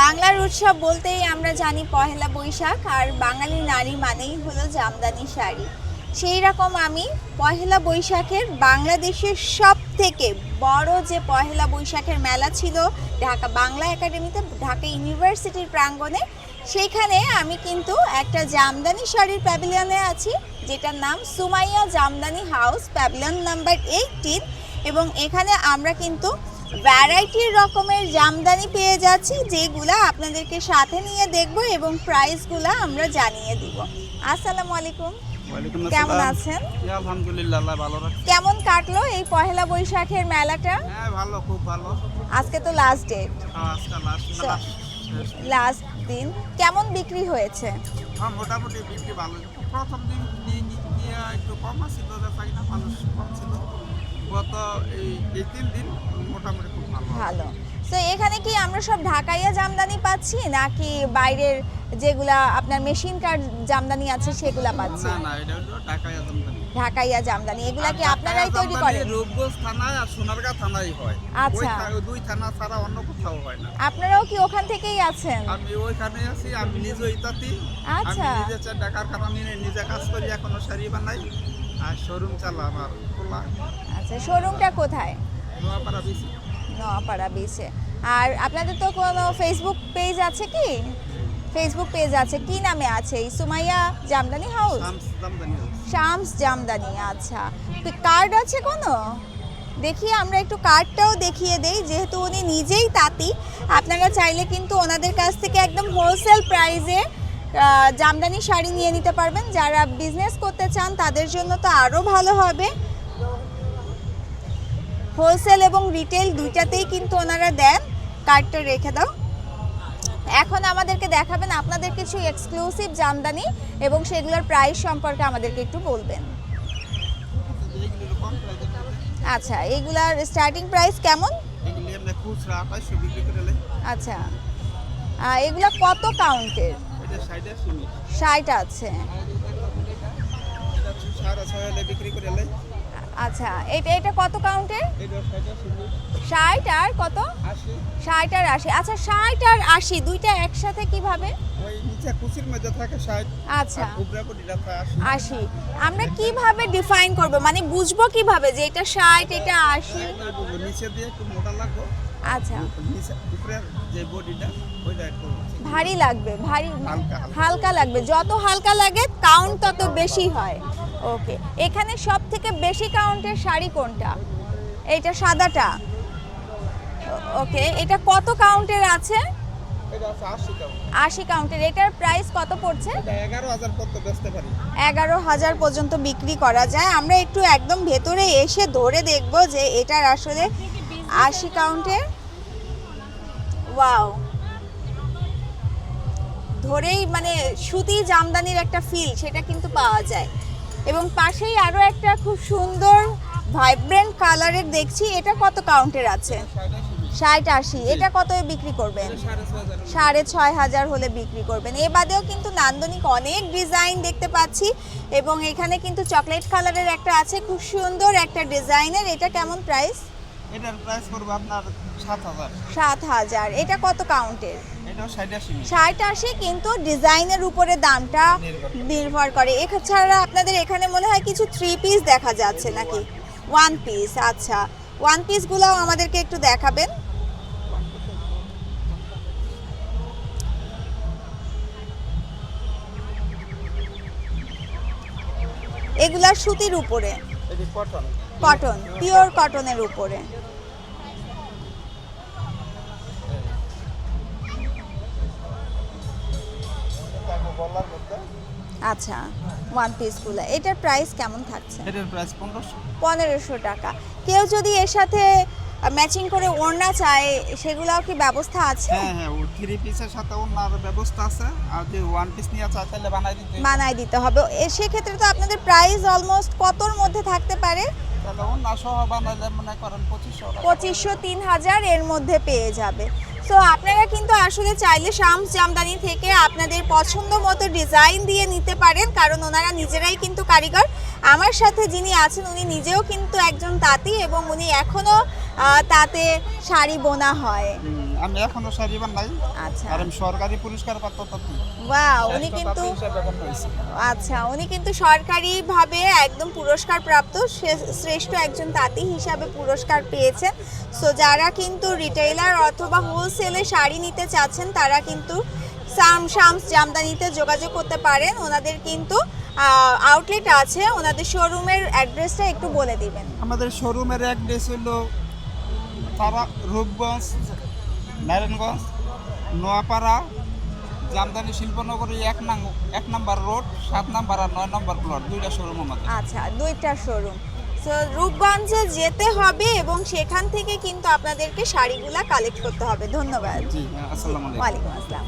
বাংলার উৎসব বলতেই আমরা জানি পহেলা বৈশাখ, আর বাঙালি নারী মানেই হলো জামদানি শাড়ি। সেই রকম আমি পহেলা বৈশাখের বাংলাদেশের সব থেকে বড় যে পহেলা বৈশাখের মেলা ছিল ঢাকা বাংলা একাডেমিতে, ঢাকা ইউনিভার্সিটির প্রাঙ্গণে সেইখানে আমি কিন্তু একটা জামদানি শাড়ির প্যাভিলিয়নে আছি, যেটার নাম Sumaiya Jamdani house pavilion number eighteen. এবং এখানে আমরা কিন্তু ভ্যারাইটির রকমের জামদানি পেয়ে যাচ্ছি যেগুলা আপনাদেরকে সাথে নিয়ে দেখব এবং প্রাইসগুলো আমরা জানিয়ে দিব। আসসালামু আলাইকুম। কেমন আছেন? আলহামদুলিল্লাহ ভালো কেমন কাটলো এই পহেলা বৈশাখের মেলাটা? হ্যাঁ ভালো খুব ভালো। আজকে তো লাস্ট ডেট হ্যাঁ, আজকে লাস্ট লাস্ট দিন। কেমন বিক্রি হয়েছে? হ্যাঁ মোটামুটি বিক্রি ভালো। প্রথম দিন নিয়ে একটু কম ছিল মানুষ কম ছিল। গত এই এই তিন দিন মোটামুটি খুব ভালো ভালো। তো এখানে কি আমরা সব ঢাকাইয়া জামদানি পাচ্ছি নাকি বাইরের যেগুলা আপনার মেশিন কার জামদানি আছে সেগুলা পাচ্ছি না না এটা হলো ঢাকায় আজমদানি ঢাকাইয়া জামদানি এগুলা কি আপনারাই তৈরি করেন? রূপগঞ্জ থানায় আর সোনারগাঁ থানায় হয়। আচ্ছা। ওই দুই থানা ছাড়া অন্য কোথাও হয় না। আপনারাও কি ওখান থেকেই আছেন? আমি ওইখানে আছি আমি নিজে ইতাতি আমি আচ্ছা। নিজে ঢাকার কারণে নিজে কাজ করি এখনও শাড়ি বানাই। আর শোরুম চালা আমার খোলা। আচ্ছা শোরুমটা কোথায়? নোয়াপাড়া বেশি নোয়াপাড়া বিচে আর আপনাদের তো কোনো ফেসবুক পেজ আছে কি? ফেসবুক পেজ আছে কি নামে আছে? সুমাইয়া জামদানি হাউস শামস জামদানি শামস জামদানি আচ্ছা। কার্ড আছে কোনো? দেখি আমরা একটু কার্ডটাও দেখিয়ে দেই যেহেতু উনি নিজেই তাঁতি। আপনারা চাইলে কিন্তু ওনাদের কাছ থেকে একদম হোলসেল প্রাইসে জামদানি শাড়ি নিয়ে নিতে পারবেন। যারা বিজনেস করতে চান তাদের জন্য তো আরও ভালো হবে। হোলসেল এবং রিটেল দুইটাতেই কিন্তু ওনারা দেন। কার্ডটা রেখে দাও। এখন আমাদেরকে দেখাবেন আপনাদের কিছু এক্সক্লুসিভ জামদানি এবং সেগুলোর প্রাইস সম্পর্কে আমাদেরকে একটু বলবেন। আচ্ছা এইগুলার স্টার্টিং প্রাইস কেমন? আচ্ছা এগুলা কত কাউন্টের ষাট আছে আচ্ছা এটা এটা কত কাউন্টের? ষাট আর কত? ষাট আর আশি। আচ্ছা ষাট আর আশি দুইটা একসাথে কীভাবে? আচ্ছা। আশি। আমরা কীভাবে ডিফাইন করব? মানে বুঝব কীভাবে যে এটা ষাট এটা আশি? নিচে দিয়ে একটু মোটা লাগবে। আচ্ছা। নিচে যে বডিটা ওইটা ভারী লাগবে ভারী হালকা, লাগবে। যত হালকা লাগে কাউন্ট তত বেশি হয়। ওকে এখানে সব থেকে বেশি কাউন্টের শাড়ি কোনটা? এইটা সাদাটা? ওকে এটা কত কাউন্টের আছে? আশি কাউন্টের এটার প্রাইস কত পড়ছে? এগারো হাজার পর্যন্ত বিক্রি করা যায়। আমরা একটু একদম ভেতরে এসে ধরে দেখব যে এটার আসলে আশি কাউন্টের ওয়াও ধরেই মানে সুতি জামদানির একটা ফিল সেটা কিন্তু পাওয়া যায়। এবং পাশেই আরও একটা খুব সুন্দর ভাইব্রেন্ট কালারের দেখছি, এটা কত কাউন্টের আছে? ষাট আশি। এটা কত বিক্রি করবেন? সাড়ে ছয় হাজার হলে বিক্রি করবেন। এ বাদেও কিন্তু নান্দনিক অনেক ডিজাইন দেখতে পাচ্ছি, এবং এখানে কিন্তু চকলেট কালারের একটা আছে, খুব সুন্দর একটা ডিজাইনের এটা কেমন প্রাইস এটার প্রাইস করবে আপনার সাত হাজার। সাত হাজার। এটা কত কাউন্টের? এটাও সাইডে সিমি ষাট আসে কিন্তু ডিজাইনের উপরে দামটা নির্ভর করে। এছাড়া আপনাদের এখানে মনে হয় কিছু থ্রি পিস দেখা যাচ্ছে নাকি? ওয়ান পিস আচ্ছা। ওয়ান পিসগুলোও আমাদেরকে একটু দেখাবেন। এগুলা সুতির উপরে। কটন পিওর কটনের উপরে। মধ্যে? আচ্ছা ওয়ান পিসগুলো এটার প্রাইস কেমন থাকছে? এটার প্রাইস পনেরোশো। পনেরোশো টাকা। কেউ যদি এর সাথে ম্যাচিং করে ওড়না চায় সেগুলোও কি ব্যবস্থা আছে? হ্যাঁ হ্যাঁ ও থ্রি পিসের সাথে ওনার ব্যবস্থা আছে। আর যদি ওয়ান পিস নিয়ে চায় তাহলে বানাই দিতে মানায় দিতে হবে। সেক্ষেত্রে তো আপনাদের প্রাইস অলমোস্ট কতর মধ্যে থাকতে পারে? তাহলে ওনা সহ বানাইলে মনে করেন পঁচিশশো টাকা। পঁচিশশো তিন হাজার এর মধ্যে পেয়ে যাবে। তো আপনারা কিন্তু আসলে চাইলে শামস জামদানি থেকে আপনাদের পছন্দ মতো ডিজাইন দিয়ে নিতে পারেন, কারণ ওনারা নিজেরাই কিন্তু কারিগর। আমার সাথে যিনি আছেন, উনি নিজেও কিন্তু একজন তাঁতি এবং উনি এখনও তাতে শাড়ি বোনা হয়। আমি এখনও শাড়ি বানাই। আচ্ছা। আর আমি সরকারি পুরস্কার তত্ত্ব বাহ উনি কিন্তু আচ্ছা উনি কিন্তু সরকারিভাবে একদম পুরস্কার প্রাপ্ত শ্রেষ্ঠ একজন তাঁতি হিসাবে পুরস্কার পেয়েছেন। সো যারা কিন্তু রিটেইলার অথবা হোলসেলে শাড়ি নিতে চাচ্ছেন তারা কিন্তু সাম শামস জামদানিতে যোগাযোগ করতে পারেন। ওনাদের কিন্তু আউটলেট আছে। ওনাদের শোরুমের অ্যাড্রেসটা একটু বলে দিবেন। আমাদের শোরুমের অ্যাড্রেস হলো তারা রূপগঞ্জ নারায়ণগঞ্জ নোয়াপাড়া জামদানি শিল্পনগরী এক নাম এক নাম্বার রোড সাত নাম্বার আর নয় নম্বর প্লট দুইটা শোরুম আমাদের। আচ্ছা দুইটা শোরুম রূপগঞ্জে যেতে হবে এবং সেখান থেকে কিন্তু আপনাদেরকে শাড়িগুলা কালেক্ট করতে হবে। ধন্যবাদ। জি আসসালামু আলাইকুম। ওয়ালাইকুম আসসালাম।